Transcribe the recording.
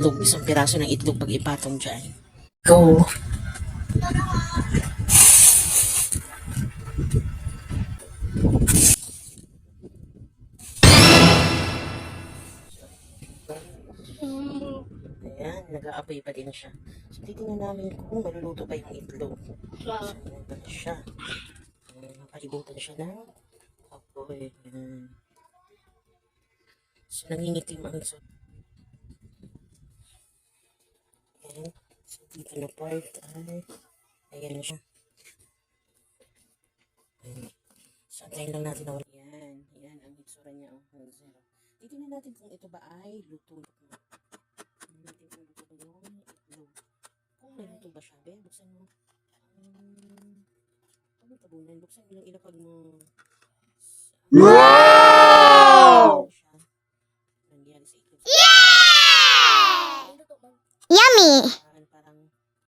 itlog, isang piraso ng itlog pag ipatong dyan. Go! Ayan, nag-aapoy pa din siya. So, titingnan namin kung maluluto pa yung itlog. So, ayan pa siya. Ayan, Napalibutan siya ng apoy. So, nangingitim ang so. Ayan. So, dito na part ay, ayan siya. Ayan. So, antayin lang natin na wala. Ayan. Ayan ang itsura niya. Oh, hanggang zero. Titingnan natin kung ito ba ay luto na. Tingnan natin kung luto ba yung itlog. Kung naluto ba siya, be, buksan mo. Um, ano tabunan? Buksan mo lang ilapag mo. Wow! Siya. Nangyari sa itlog. Yummy!